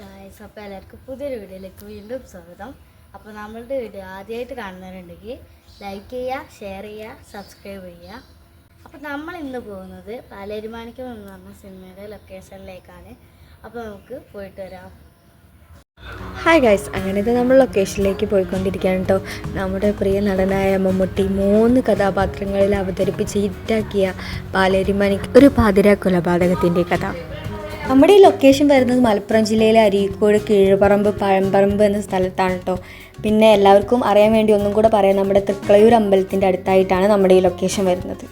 Guys അപ്പോൾ എല്ലാവർക്കും പുതിയൊരു വീഡിയോയിലേക്ക് വീണ്ടും സ്വാഗതം. അപ്പോൾ നമ്മളുടെ വീഡിയോ ആദ്യമായിട്ട് കാണുന്നവരുണ്ടെങ്കിൽ ലൈക്ക് ചെയ്യുക ഷെയർ ചെയ്യുക സബ്സ്ക്രൈബ് ചെയ്യുക. അപ്പോൾ നമ്മൾ ഇന്ന് പോകുന്നത് പാലേരുമാണിക്കം എന്ന് പറഞ്ഞ സിനിമയുടെ ലൊക്കേഷനിലേക്കാണ് അപ്പോൾ നമുക്ക് പോയിട്ട് വരാം. ഹായ് ഗൈസ് അങ്ങനെ ഇത് നമ്മൾ ലൊക്കേഷനിലേക്ക് പോയിക്കൊണ്ടിരിക്കുകയാണ് കേട്ടോ നമ്മുടെ പ്രിയ നടനായ മമ്മൂട്ടി മൂന്ന് കഥാപാത്രങ്ങളിൽ അവതരിപ്പിച്ച് ഹിറ്റാക്കിയ പാലേരിമണി ഒരു പാതിര കൊലപാതകത്തിന്റെ കഥ. നമ്മുടെ ഈ ലൊക്കേഷൻ വരുന്നത് മലപ്പുറം ജില്ലയിലെ അരീക്കോട് കീഴുപറമ്പ് പഴമ്പറമ്പ് എന്ന സ്ഥലത്താണ് കേട്ടോ പിന്നെ എല്ലാവർക്കും അറിയാൻ വേണ്ടി ഒന്നും കൂടെ പറയാം നമ്മുടെ തൃക്കളയൂർ അമ്പലത്തിന്റെ അടുത്തായിട്ടാണ് നമ്മുടെ ഈ ലൊക്കേഷൻ വരുന്നത്.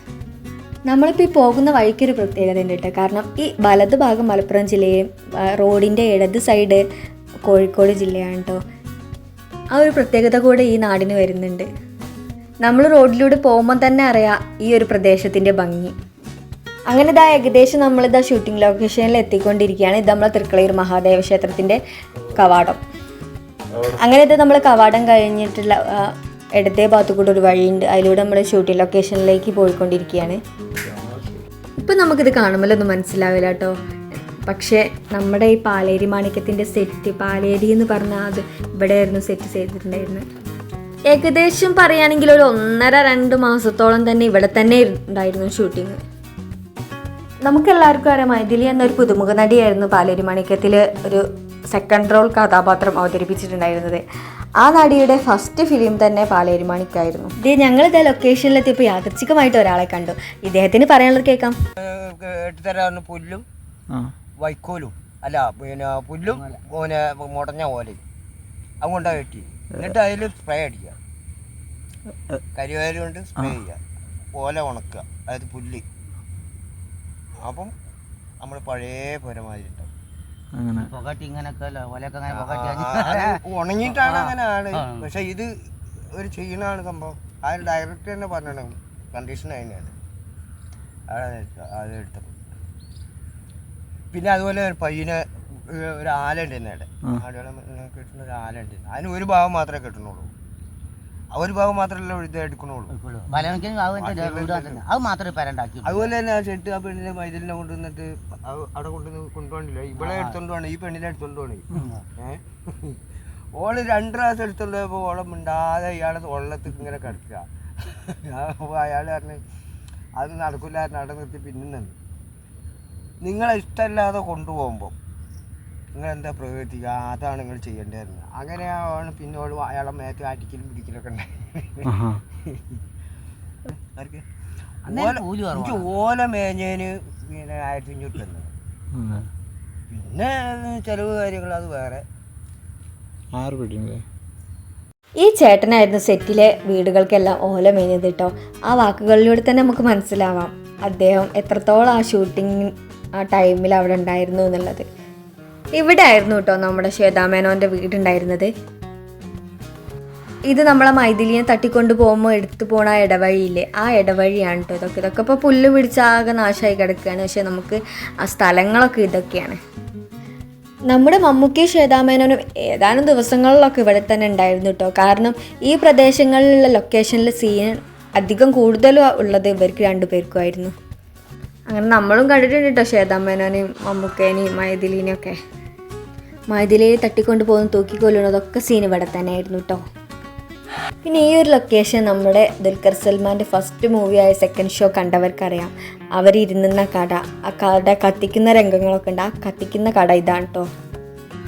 നമ്മളിപ്പോൾ ഈ പോകുന്ന വഴിക്കൊരു പ്രത്യേകത ഉണ്ട് കേട്ടോ കാരണം ഈ വലത് ഭാഗം മലപ്പുറം ജില്ലയും റോഡിന്റെ ഇടത് സൈഡ് കോഴിക്കോട് ജില്ലയാണ് കേട്ടോ ആ ഒരു പ്രത്യേകത കൂടെ ഈ നാടിന് വരുന്നുണ്ട്. നമ്മൾ റോഡിലൂടെ പോകുമ്പോൾ തന്നെ അറിയാം ഈ ഒരു പ്രദേശത്തിന്റെ ഭംഗി. അങ്ങനെ ഇതാ ഏകദേശം നമ്മളിതാ ഷൂട്ടിംഗ് ലൊക്കേഷനിൽ എത്തിക്കൊണ്ടിരിക്കുകയാണ്. ഇത് നമ്മളെ തൃക്കളയൂർ മഹാദേവ ക്ഷേത്രത്തിന്റെ കവാടം. അങ്ങനെ ഇത് നമ്മൾ കവാടം കഴിഞ്ഞിട്ടുള്ള ഇടത്തെ ഭാഗത്തു കൂടെ ഒരു വഴിയുണ്ട്. അതിലൂടെ നമ്മൾ ഷൂട്ടിംഗ് ലൊക്കേഷനിലേക്ക് പോയിക്കൊണ്ടിരിക്കുകയാണ്. ഇപ്പം നമുക്കിത് കാണുമ്പോഴൊന്നും മനസ്സിലാവില്ല കേട്ടോ. പക്ഷേ നമ്മുടെ ഈ പാലേരി മാണിക്യത്തിന്റെ സെറ്റ് പാലേരി എന്ന് പറഞ്ഞാൽ അത് ഇവിടെയായിരുന്നു സെറ്റ് ചെയ്തിട്ടുണ്ടായിരുന്നത് ഏകദേശം പറയുകയാണെങ്കിൽ ഒരു ഒന്നര രണ്ട് മാസത്തോളം തന്നെ ഇവിടെ തന്നെ ഉണ്ടായിരുന്നു ഷൂട്ടിങ് നമുക്കെല്ലാവർക്കും അറിയാം മൈഥിലി എന്നൊരു പുതുമുഖ നടിയായിരുന്നു പാലേരി മാണിക്യത്തിൽ ഒരു സെക്കൻഡ് റോൾ കഥാപാത്രം അവതരിപ്പിച്ചിട്ടുണ്ടായിരുന്നത്. ആ നടിയുടെ ഫസ്റ്റ് ഫിലിം തന്നെ പാലേരി മാണിക്കായിരുന്നു ഇത് ഇതേ ലൊക്കേഷനിലെത്തിയപ്പോൾ യാദർച്ഛികമായിട്ട് ഒരാളെ കണ്ടു. ഇദ്ദേഹത്തിന് പറയാനുള്ളത് കേൾക്കാം. എട്ടുതരാന്ന് പുല്ലും വൈക്കോലും. അല്ല പിന്നെ പുല്ലും പിന്നെ മുടഞ്ഞ ഓലയും. അതുകൊണ്ടാണ് കെട്ടി. എന്നിട്ട് അതിൽ സ്പ്രേ അടിക്കുക. കരിവേലുണ്ട് സ്പ്രേ ചെയ്യുക. ഓല ഉണക്കുക. അതായത് പുല്ല്. അപ്പം നമ്മൾ പഴയ പുരമാതിരി ഉണ്ടാവും അങ്ങനെ. പുകട്ടി ഇങ്ങനൊക്കെ ഓലൊക്കെ അങ്ങനെ പുകട്ടി ഉണങ്ങിയിട്ടാണ് അങ്ങനെ ആണ് പക്ഷെ ഇത് ഒരു ചെയ്യണാണ് സംഭവം. ആ ഡയറക്ടർ തന്നെ പറഞ്ഞു കണ്ടീഷൻ അതിനാണ്. അത് എടുത്തത്. പിന്നെ അതുപോലെ പയ്യനെ പയ്യന് ഒരു- ആലുണ്ട് തന്നെ അവിടെ. അവിടെ കിട്ടുന്ന ഒരു ആലുണ്ട് അതിന് ഒരു ഭാഗം മാത്രമേ കിട്ടുന്നുള്ളൂ. ഒരു ഭാഗം മാത്രമല്ല എടുക്കണുള്ളൂ. അത് മാത്രമേ പെരണ്ടാക്കി അതുപോലെ തന്നെ ആ ചെട്ട് ആ പെണ്ണിനെ മൈതലിനെ കൊണ്ടുവന്നിട്ട് അവിടെ കൊണ്ടുവന്ന് കൊണ്ടുപോകണില്ല? ഇവിടെ എടുത്തോണ്ട് പോകണം ഈ പെണ്ണിനെ എടുത്തോണ്ട് പോകണേ. ഏഹ് ഓൾ രണ്ട് പ്രാവശ്യം എടുത്തോണ്ട് പോയപ്പോൾ ഓളം മിണ്ടാതെ ഇയാളെ വെള്ളത്തിൽ ഇങ്ങനെ കിടക്കുക. അപ്പോൾ അയാൾ പറഞ്ഞ് അത് നടക്കില്ല നടന്നിട്ട് നിർത്തി പിന്നെ നിന്ന് നിങ്ങളെ ഇഷ്ടമല്ലാതെ കൊണ്ടുപോകുമ്പോൾ നിങ്ങൾ എന്താ പ്രവർത്തിക്കുക അതാണ് നിങ്ങൾ ചെയ്യേണ്ടതെന്ന്. അങ്ങനെയാണ് പിന്നോട് അയാളെ മേത്ത് അടിക്കലും പിടിക്കലൊക്കെ ഉണ്ടായി എനിക്ക് ഓല മേഞ്ഞതിന് പിന്നെ ആയിരത്തി അഞ്ഞൂറ് തന്നെ. പിന്നെ ചെലവ് കാര്യങ്ങൾ അത് വേറെ. ആറ് ഈ ചേട്ടനായിരുന്നു സെറ്റിലെ വീടുകൾക്കെല്ലാം ഓല മേഞ്ഞത് കേട്ടോ ആ വാക്കുകളിലൂടെ തന്നെ നമുക്ക് മനസ്സിലാവാം. അദ്ദേഹം എത്രത്തോളം ആ ഷൂട്ടിംഗ് ആ ടൈമിൽ അവിടെ ഉണ്ടായിരുന്നു എന്നുള്ളത്. ഇവിടെ ആയിരുന്നു കേട്ടോ നമ്മുടെ ശ്വേതാമേനോന്റെ വീടുണ്ടായിരുന്നത്. ഇത് നമ്മളെ മൈഥിലിയെ തട്ടിക്കൊണ്ട് പോകുമ്പോൾ എടുത്തു പോണ ഇടവഴിയില്ലേ? ആ ഇടവഴിയാണ് കേട്ടോ ഇതൊക്കെ. ഇതൊക്കെ ഇപ്പോൾ പുല്ല് പിടിച്ചാകെ നാശമായി കിടക്കുകയാണ്. പക്ഷെ നമുക്ക് ആ സ്ഥലങ്ങളൊക്കെ ഇതൊക്കെയാണ്. നമ്മുടെ മമ്മൂക്കി ശ്വേതാമേനോനും ഏതാനും ദിവസങ്ങളിലൊക്കെ ഇവിടെ തന്നെ ഉണ്ടായിരുന്നു കേട്ടോ കാരണം ഈ പ്രദേശങ്ങളിലുള്ള ലൊക്കേഷനിൽ സീൻ അധികം കൂടുതലും ഉള്ളത് ഇവർക്ക് രണ്ടുപേർക്കുമായിരുന്നു അങ്ങനെ നമ്മളും കണ്ടിട്ടുണ്ട് കേട്ടോ ശ്വേതാമേനോനെയും മമ്മൂക്കേനെയും മൈഥിലീനെയും ഒക്കെ മൈഥിലിയെ തട്ടിക്കൊണ്ട് പോകുന്ന തൂക്കിക്കൊല്ലുന്നതൊക്കെ സീൻ ഇവിടെ തന്നെ ആയിരുന്നു കേട്ടോ പിന്നെ ഈ ഒരു ലൊക്കേഷൻ നമ്മുടെ ദുൽഖർ സൽമാന്റെ ഫസ്റ്റ് മൂവിയായ സെക്കൻഡ് ഷോ കണ്ടവർക്കറിയാം. അവരിരുന്ന കട ആ കട കത്തിക്കുന്ന രംഗങ്ങളൊക്കെ ഉണ്ട്. ആ കത്തിക്കുന്ന കട ഇതാണ് കേട്ടോ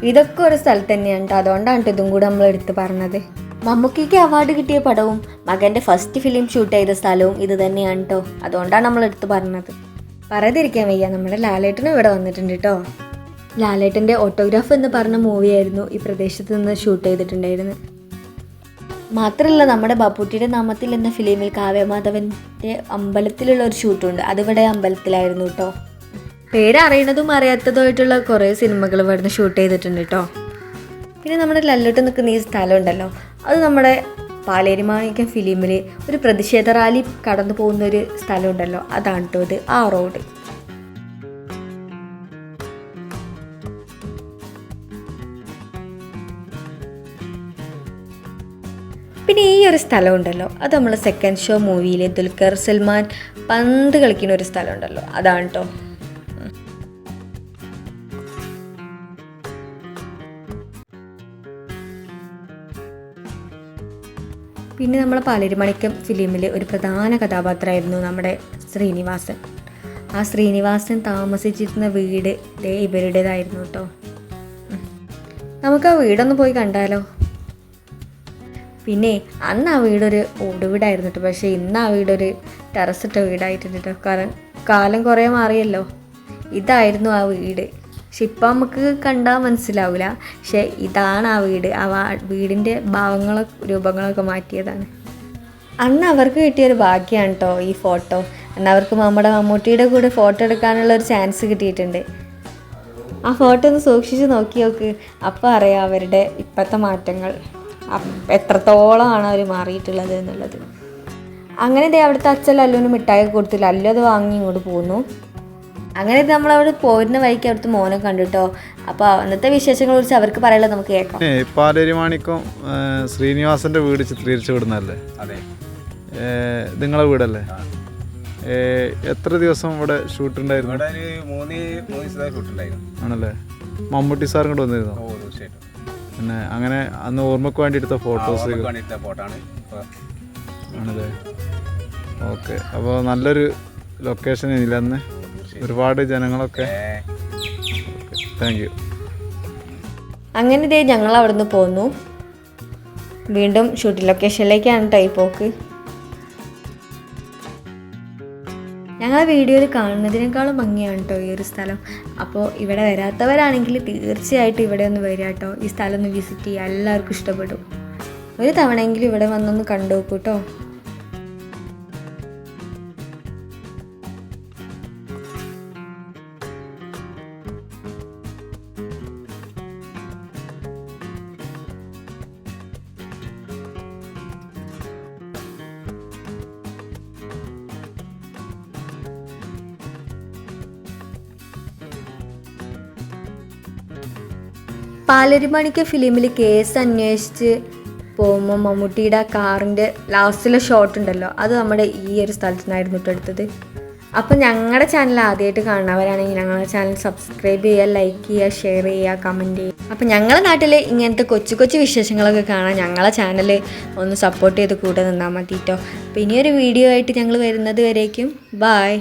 ഇതൊക്കെ ഒരു സ്ഥലത്ത് തന്നെയാണ് അതുകൊണ്ടാണ് ഇതും കൂടെ നമ്മൾ എടുത്ത് പറഞ്ഞത്. മമ്മൂക്കിക്ക് അവാർഡ് കിട്ടിയ പടവും മകന്റെ ഫസ്റ്റ് ഫിലിം ഷൂട്ട് ചെയ്ത സ്ഥലവും ഇത് തന്നെയാണ് കേട്ടോ അതുകൊണ്ടാണ് നമ്മൾ എടുത്ത് പറഞ്ഞത്. പറയാതിരിക്കാൻ വയ്യ. നമ്മുടെ ലാലേട്ടനും ഇവിടെ വന്നിട്ടുണ്ട് കേട്ടോ ലാലേട്ടന്റെ ഓട്ടോഗ്രാഫ് എന്ന് പറഞ്ഞ മൂവിയായിരുന്നു ഈ പ്രദേശത്ത് നിന്ന് ഷൂട്ട് ചെയ്തിട്ടുണ്ടായിരുന്നത്. മാത്രമല്ല നമ്മുടെ ബാപ്പുട്ടിയുടെ നാമത്തിൽ എന്ന ഫിലിമിൽ കാവ്യമാധവന്റെ അമ്പലത്തിലുള്ള ഒരു ഷൂട്ടുണ്ട് അതിവിടെ അമ്പലത്തിലായിരുന്നു കേട്ടോ പേരറിയണതും അറിയാത്തതുമായിട്ടുള്ള കുറേ സിനിമകൾ ഇവിടുന്ന് ഷൂട്ട് ചെയ്തിട്ടുണ്ട് കേട്ടോ പിന്നെ നമ്മുടെ ലല്ലോട്ട് നിൽക്കുന്ന ഈ സ്ഥലം ഉണ്ടല്ലോ അത് നമ്മുടെ പാലേരി മാണിക്ക ഫിലിമിൽ ഒരു പ്രതിഷേധ റാലി കടന്നു പോകുന്ന ഒരു സ്ഥലമുണ്ടല്ലോ. അതാണ് കേട്ടോ ഇത്. ആ റോഡ് പിന്നെ ഈ ഒരു സ്ഥലം ഉണ്ടല്ലോ അത് നമ്മൾ സെക്കൻഡ് ഷോ മൂവിയിലെ ദുൽഖർ സൽമാൻ പന്ത് കളിക്കുന്ന ഒരു സ്ഥലമുണ്ടല്ലോ. അതാണ് കേട്ടോ പിന്നെ നമ്മൾ പാലരുമണിക്കം ഫിലിമിലെ ഒരു പ്രധാന കഥാപാത്രമായിരുന്നു നമ്മുടെ ശ്രീനിവാസൻ. ആ ശ്രീനിവാസൻ താമസിച്ചിരുന്ന വീട് ഇവരുടേതായിരുന്നു കേട്ടോ നമുക്ക് ആ വീടൊന്ന് പോയി കണ്ടാലോ? പിന്നെ അന്ന് ആ വീടൊരു ഓടുവീടായിരുന്നു കേട്ടോ പക്ഷേ ഇന്ന് ആ വീടൊരു ടെറസിട്ട വീടായിട്ടുണ്ട് കേട്ടോ കാരണം കാലം കുറേ മാറിയല്ലോ. ഇതായിരുന്നു ആ വീട്. പക്ഷെ ഇപ്പം നമുക്ക് കണ്ടാൽ മനസ്സിലാവില്ല പക്ഷെ ഇതാണ് ആ വീട്. ആ വീടിന്റെ ഭാവങ്ങളൊക്കെ രൂപങ്ങളൊക്കെ മാറ്റിയതാണ്. അന്ന് അവർക്ക് കിട്ടിയൊരു ഭാഗ്യമാണ് കേട്ടോ ഈ ഫോട്ടോ. അന്ന് അവർക്ക് നമ്മുടെ മമ്മൂട്ടിയുടെ കൂടെ ഫോട്ടോ എടുക്കാനുള്ള ഒരു ചാൻസ് കിട്ടിയിട്ടുണ്ട്. ആ ഫോട്ടോ ഒന്ന് സൂക്ഷിച്ച് നോക്കി നോക്ക്. അപ്പോൾ അറിയാം അവരുടെ ഇപ്പോഴത്തെ മാറ്റങ്ങൾ. എത്രത്തോളമാണ് അവർ മാറിയിട്ടുള്ളത് എന്നുള്ളത്. അങ്ങനെ ദേ അവിടുത്തെ അച്ഛൻ ലല്ലുവിന് മിഠായി കൊടുത്തില്ല ലല്ലു അത് വാങ്ങി ഇങ്ങോട്ട് പോന്നു. അങ്ങനെ നമ്മൾ അവിടെ പോരുന്ന വഴിക്ക് അവിടുത്തെ മോനെ കണ്ടുട്ടോ അപ്പോൾ അന്നത്തെ വിശേഷങ്ങളെ കുറിച്ച് അവർക്ക് പറയാനുള്ളത് നമുക്ക് കേൾക്കാം. ഏ പാലേരി മാണിക്കം ശ്രീനിവാസന്റെ വീട് ചിത്രീകരിച്ചു വിടുന്നല്ലേ അതെ. നിങ്ങളെ വീടല്ലേ? എത്ര ദിവസം ഇവിടെ ഷൂട്ട് ഉണ്ടായിരുന്നു? ആണല്ലേ? മമ്മൂട്ടി സാർ ഇങ്ങോട്ട് വന്നിരുന്നോ? പിന്നെ അങ്ങനെ അന്ന് ഓർമ്മക്ക് വേണ്ടി എടുത്ത ഫോട്ടോസ് ആണല്ലേ? ഓക്കെ അപ്പോൾ നല്ലൊരു ലൊക്കേഷൻ ഇതിലന്ന് അന്ന്? ഒരുപാട് ജനങ്ങളൊക്കെ. താങ്ക് യു അങ്ങനെ ഇതേ ഞങ്ങൾ അവിടെ നിന്ന് പോന്നു. വീണ്ടും ഷൂട്ടിംഗ് ലൊക്കേഷനിലേക്കാണ് ഈ പോക്ക്. ഞങ്ങൾ വീഡിയോയിൽ കാണുന്നതിനേക്കാളും ഭംഗിയാണ് കേട്ടോ ഈ ഒരു സ്ഥലം. അപ്പോൾ ഇവിടെ വരാത്തവരാണെങ്കിൽ തീർച്ചയായിട്ടും ഇവിടെ ഒന്ന് വരിക കേട്ടോ ഈ സ്ഥലം ഒന്ന് വിസിറ്റ് ചെയ്യുക. എല്ലാവർക്കും ഇഷ്ടപ്പെടും. ഒരു തവണയെങ്കിലും ഇവിടെ വന്നൊന്ന് കണ്ടു നോക്കൂ കേട്ടോ പാലരിമണിക്ക് ഫിലിമിൽ കേസ് അന്വേഷിച്ച് പോകുമ്പോൾ മമ്മൂട്ടിയുടെ കാറിന്റെ ലാസ്റ്റിലെ ഷോട്ട് ഉണ്ടല്ലോ അത് നമ്മുടെ ഈ ഒരു സ്ഥലത്തു നിന്നായിരുന്നു എടുത്തത്. അപ്പോൾ ഞങ്ങളുടെ ചാനൽ ആദ്യമായിട്ട് കാണുന്നവരാണെങ്കിൽ ഞങ്ങളുടെ ചാനൽ സബ്സ്ക്രൈബ് ചെയ്യുക ലൈക്ക് ചെയ്യുക ഷെയർ ചെയ്യുക കമന്റ് ചെയ്യുക. അപ്പോൾ ഞങ്ങളുടെ നാട്ടിൽ ഇങ്ങനത്തെ കൊച്ചു കൊച്ചു വിശേഷങ്ങളൊക്കെ കാണാൻ ഞങ്ങളെ ചാനൽ ഒന്ന് സപ്പോർട്ട് ചെയ്ത് കൂടെ നിന്നാൽ മതി കേട്ടോ അപ്പോൾ ഇനിയൊരു വീഡിയോ ആയിട്ട് ഞങ്ങൾ വരുന്നത് വരേക്കും. ബായ്